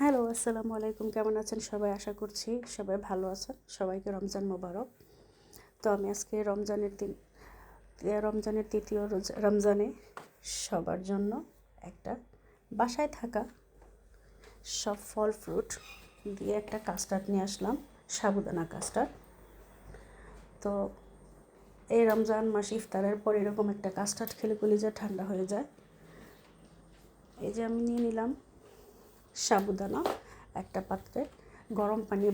Hello, আসসালামু আলাইকুম। কেমন আছেন সবাই? আশা করছি সবাই ভালো আছেন। সবাইকে রমজান মোবারক। তো আমি আজকে রমজানের দিন রমজানের তৃতীয় রোজ, রমজানে সবার জন্য একটা বাসায় থাকা সব ফল ফ্রুট দিয়ে একটা কাস্টার্ড নিয়ে আসলাম, সাবুদানা কাস্টার্ড। তো এই রমজান মাস ইফতারের পর এরকম একটা কাস্টার্ড খেলে কলিজা ঠান্ডা হয়ে যায়। এই যে আমি নিয়ে নিলাম সাবুদানা, একটা পাত্রে। গরম পানি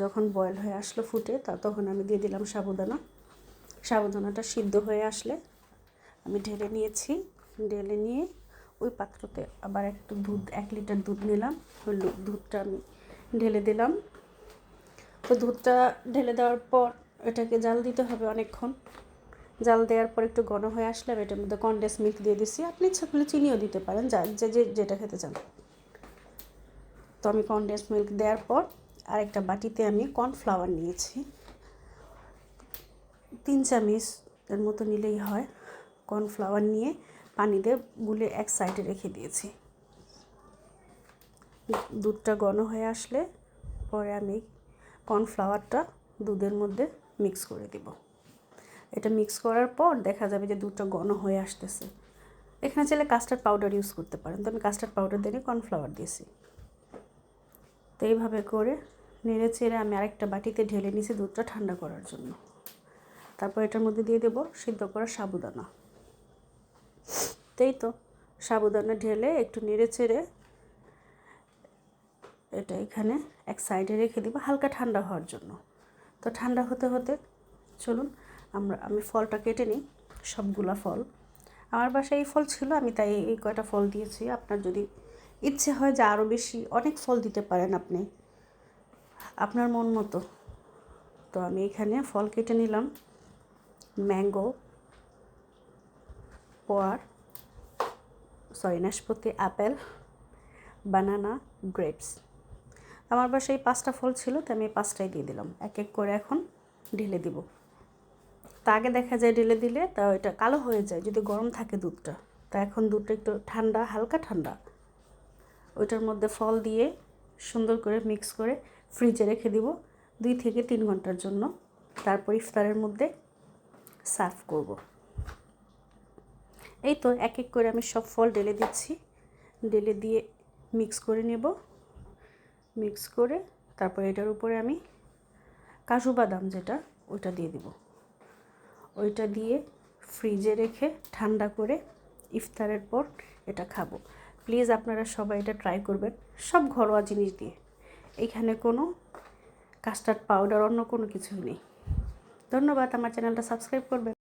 যখন বয়েল হয়ে আসলো ফুটে, তা তখন আমি দিয়ে দিলাম সাবুদানা। সাবুদানাটা সিদ্ধ হয়ে আসলে আমি ঢেলে নিয়েছি। ঢেলে নিয়ে ওই পাত্রতে আবার একটু দুধ, এক লিটার দুধ নিলাম। ওই দুধটা আমি ঢেলে দিলাম। তো দুধটা ঢেলে দেওয়ার পর এটাকে জাল দিতে হবে অনেকক্ষণ। জাল দেওয়ার পর একটু ঘন হয়ে আসলে আমি এটার মধ্যে কনডেন্স মিল্ক দিয়ে দিছি। আপনি ইচ্ছা করলে চিনিও দিতে পারেন, যা যে যে যেটা খেতে চান। তো আমি কনডেন্স মিল্ক দেওয়ার পর আরেকটা বাটিতে আমি কর্নফ্লাওয়ার নিয়েছি। তিন চামচ এর মতো নিলেই হয়। কর্নফ্লাওয়ার নিয়ে পানি দিয়ে গুলে এক সাইডে রেখে দিয়েছি। দুধটা ঘন হয়ে আসলে পরে আমি কর্নফ্লাওয়ারটা দুধের মধ্যে মিক্স করে দেব। এটা মিক্স করার পর দেখা যাবে যে দুধটা ঘন হয়ে আসতেছে। এখানে চাইলে কাস্টার্ড পাউডার ইউজ করতে পারেন। তো আমি কাস্টার্ড পাউডার দিয়ে কর্নফ্লাওয়ার দিয়েছি। এইভাবে করে নেড়ে চেড়ে আমি আরেকটা বাটিতে ঢেলে নিয়েছি দুধটা ঠান্ডা করার জন্য। তারপর এটার মধ্যে দিয়ে দেবো সিদ্ধ করা সাবুদানা। তাই তো, সাবুদানা ঢেলে একটু নেড়ে চেড়ে এটা এখানে এক সাইডে রেখে দেবো হালকা ঠান্ডা হওয়ার জন্য। তো ঠান্ডা হতে হতে চলুন, আমরা, আমি ফলটা কেটে নিই, সবগুলা ফল। আমার বাসায় এই ফল ছিল, আমি তাই এই কয়টা ফল দিয়েছি, আপনার যদি ইচ্ছে হয় যে আরও বেশি, অনেক ফল দিতে পারেন আপনি। আপনার মন মতো। তো আমি এখানে ফল কেটে নিলাম। ম্যাঙ্গো, পোয়ার, সরি, নাশপাতি অ্যাপেল বানানা, গ্রেপস। আমার বাসায় পাঁচটা ফল ছিল, তো আমি পাঁচটাই দিয়ে দিলাম। এক এক করে এখন ঢেলে দিব। তা আগে দেখা যায় ঢেলে দিলে তা এটা কালো হয়ে যায়, যদি গরম থাকে দুধটা। তা এখন দুধটা একটু ঠান্ডা, হালকা ঠান্ডা। ওইটার মধ্যে ফল দিয়ে সুন্দর করে মিক্স করে ফ্রিজে রেখে দিব দুই থেকে তিন ঘণ্টার জন্য। তারপর ইফতারের মধ্যে সার্ভ করব। এই তো এক এক করে আমি সব ফল ঢেলে দিচ্ছি। ডেলে দিয়ে মিক্স করে নেব। মিক্স করে তারপর এটার উপরে আমি কাজু বাদাম যেটা, ওইটা দিয়ে দিব। ওইটা দিয়ে ফ্রিজে রেখে ঠান্ডা করে ইফতারের পর এটা খাব। প্লিজ আপনারা সবাই এটা ট্রাই করবেন, সব ঘরোয়া জিনিস দিয়ে। এখানে কোনো কাস্টার্ড পাউডার অন্য কোনো কিছুই নেই। ধন্যবাদ, আমার চ্যানেলটা সাবস্ক্রাইব করবেন।